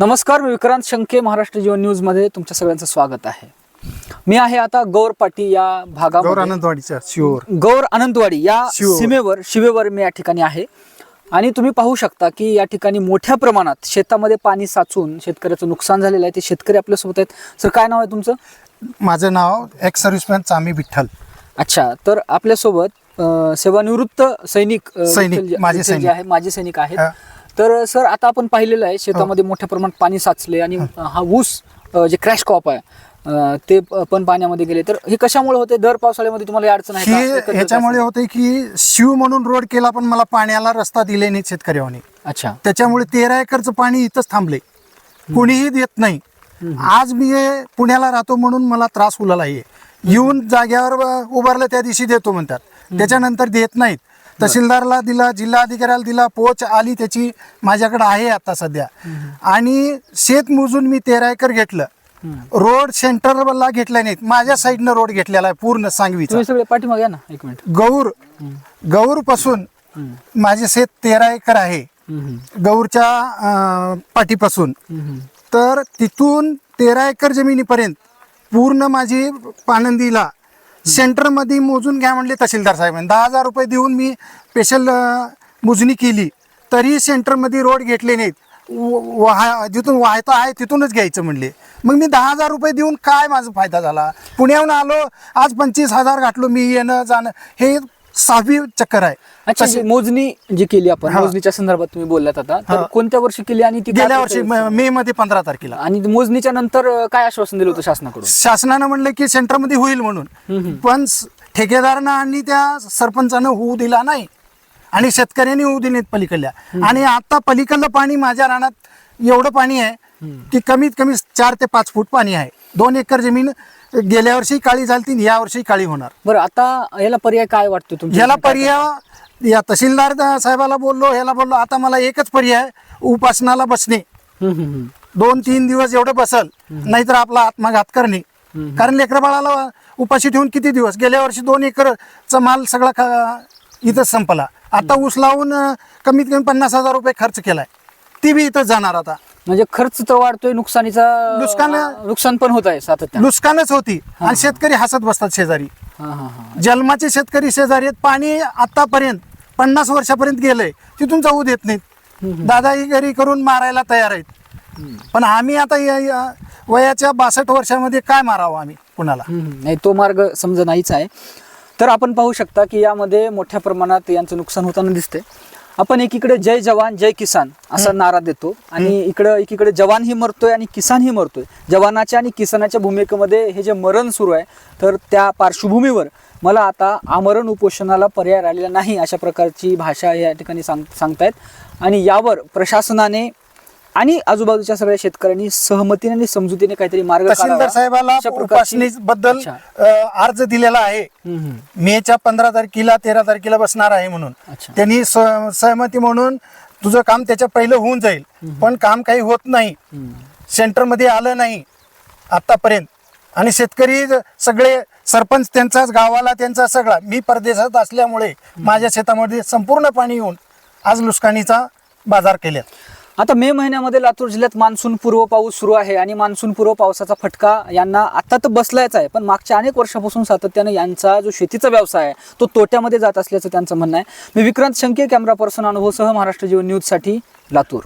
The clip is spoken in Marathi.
नमस्कार मी विक्रांत शंके महाराष्ट्र जीवन न्यूजमध्ये तुमच्या सगळ्यांचं स्वागत आहे. मी आहे आता गौरपाटी या गौर भागामध्ये आनंदवाडीच्या शिवर गौर आनंदवाडी या शिवेवर. सीमेवर शिवेवर मी या ठिकाणी आहे. आणि तुम्ही पाहू शकता की या ठिकाणी मोठ्या प्रमाणात शेतामध्ये पाणी साचून शेतकऱ्याचं नुकसान झालेलं आहे. ते शेतकरी आपल्यासोबत आहेत. सर काय नाव आहे तुमचं? माझं नाव एक्स सर्व्हिसमॅन चामी विठ्ठल. अच्छा तर आपल्यासोबत अं, सेवानिवृत्त सैनिक अं, सैनिक, विठ्ठल जे- माजी विठ्ठल जे सैनिक. आहे माजी सैनिक आहेत. हा. तर सर आता आपण पाहिलेलं आहे शेतामध्ये मोठ्या प्रमाणात पाणी साचले आणि हा. ऊस अं, जे क्रॅश क्रॉप आहे ते पण पाण्यामध्ये गेले. तर हे कशामुळे होते? दर पावसाळ्यामध्ये तुम्हाला ही अडचण आहे? ही ह्याच्यामुळे? होते की शिव म्हणून रोड केला पण मला पाण्याला रस्ता दिले नाही शेतकऱ्याने. अच्छा. त्याच्यामुळे तेरा एकरचं पाणी इथंच थांबले. कोणीही देत नाही. आज मी हे पुण्याला राहतो म्हणून मला त्रास उलाला येऊन जाग्यावर उभारलं त्या दिवशी देतो म्हणतात. त्याच्यानंतर देत नाहीत. तहसीलदारला दिला जिल्हा अधिकाऱ्याला दिला पोच आली त्याची माझ्याकडे आहे आता सध्या. आणि शेत मोजून मी तेरा एकर घेतलं. रोड सेंटरला घेतला नाहीत माझ्या साईडनं रोड घेतलेला आहे पूर्ण सांगवीचा. सगळे पाठीमागे या ना एक मिनिट. गौर गौरपासून माझे शेत तेरा एकर आहे. गौरच्या पाठीपासून. तर तिथून तेरा एकर जमिनीपर्यंत पूर्ण माझी पानंदीला सेंटरमध्ये मोजून घ्या म्हणले तहसीलदार साहेबांनी दहा हजार रुपये देऊन मी स्पेशल मोजणी केली. तरी सेंटरमध्ये रोड घेतले नाहीत. व- वाहा जिथून वाहता आहे तिथूनच घ्यायचं म्हणले. मग मी दहा हजार रुपये देऊन काय माझा फायदा झाला? पुण्याहून आलो आज पंचवीस हजार घातलो मी येणं जाणं. हे सहावी चक्कर आहे. अच्छा जी मोजणी जी केली आपण हा. मोजणीच्या संदर्भात तुम्ही बोललात आता तर हा. कोणत्या वर्षी केली आणि ती काय गेल्या वर्षी मे मध्ये पंधरा तारखेला. आणि मोजणीच्या नंतर अं, काय आश्वासन दिलं होतं शासनाकडून? शासनानं म्हणलं की सेंटरमध्ये होईल म्हणून. पण स- ठेकेदारानं आणि त्या सरपंचानं होऊ दिला नाही. आणि शेतकऱ्यांनी होऊ दिले नाहीत पलीकडल्या आणि आता पलीकडलं पाणी माझ्या रानात एवढं पाणी आहे की कमीत कमी चार ते पाच फूट पाणी आहे. दोन एकर जमीन गेल्या वर्षी काळी झाली या वर्षी काळी होणार. बरं आता याला पर्याय काय वाटतो तुमच्या याला पर्याय या तहसीलदार साहेबाला बोललो ह्याला बोललो आता मला एकच पर्याय उपासनाला बसणे. दोन तीन दिवस एवढं बसल नाहीतर आपला आत्मघात करणे. कारण लेकरं बाळाला उपाशी ठेवून किती दिवस? गेल्या वर्षी दोन एकरचा माल सगळा इथंच संपला. आता ऊस लावून कमीत कमी पन्नास हजार रुपये खर्च केलाय. ती बी इथंच जाणार आता. म्हणजे खर्च तर वाढतोय नुकसानीचा नुकसान- नुकसान पण होत आहे सातत्यानं. नुकसानच होती. आणि शेतकरी हसत बसतात शेजारी. हा, हा, हा. जन्माचे शेतकरी शेजारी आहेत. पाणी आतापर्यंत पन्नास वर्षापर्यंत गेलंय. तिथून जाऊ देत नाहीत. दादागिरी करून मारायला तयार आहेत. पण आम्ही आता या- या वयाच्या बासष्ट वर्षामध्ये काय मारावं आम्ही कुणाला? हम्म, नाही तो मार्ग समजा नाहीच आहे. तर आपण पाहू शकता की यामध्ये मोठ्या प्रमाणात यांचं नुकसान होताना दिसते आपण एकीकडे जय जवान जय किसान असा नारा देतो. आणि इकडं एकीकडे जवानही मरतोय आणि किसानही मरतोय. जवानाच्या आणि किसानाच्या भूमिकेमध्ये हे जे मरण सुरू आहे तर त्या पार्श्वभूमीवर मला आता आमरण उपोषणाला पर्याय राहिलेला नाही अशा प्रकारची भाषा या ठिकाणी सांग सांगतायत. आणि यावर प्रशासनाने आणि आजूबाजूच्या सगळ्या शेतकऱ्यांनी सहमतीने आणि समजुतीने काहीतरी मार्ग तहसीलदार. साहेबाला. अं, अर्ज दिलेला आहे. मेच्या पंधरा तारखेला तेरा तारखेला बसणार आहे म्हणून. त्यांनी सहमती म्हणून तुझं काम त्याच्या पहिलं होऊन जाईल. पण काम काही होत नाही. सेंटरमध्ये आलं नाही आतापर्यंत. आणि शेतकरी सगळे सरपंच त्यांचाच गावाला त्यांचा सगळा. मी परदेशात असल्यामुळे माझ्या शेतामध्ये संपूर्ण पाणी येऊन आज लुस्कानीचा बाजार केल्यात. आता मे महिन्यामध्ये लातूर जिल्ह्यात मान्सून पूर्व पाऊस सुरू आहे आणि मान्सून पूर्व पावसाचा फटका यांना आता तर बसलायच आहे. पण मागच्या अनेक वर्षापासून सातत्याने यांचा जो शेतीचा व्यवसाय आहे तो तोट्यामध्ये जात असल्याचं त्यांचं म्हणणं आहे. मी विक्रांत शंके कॅमेरा पर्सन अनुभवसह महाराष्ट्र जीवन न्यूजसाठी लातूर.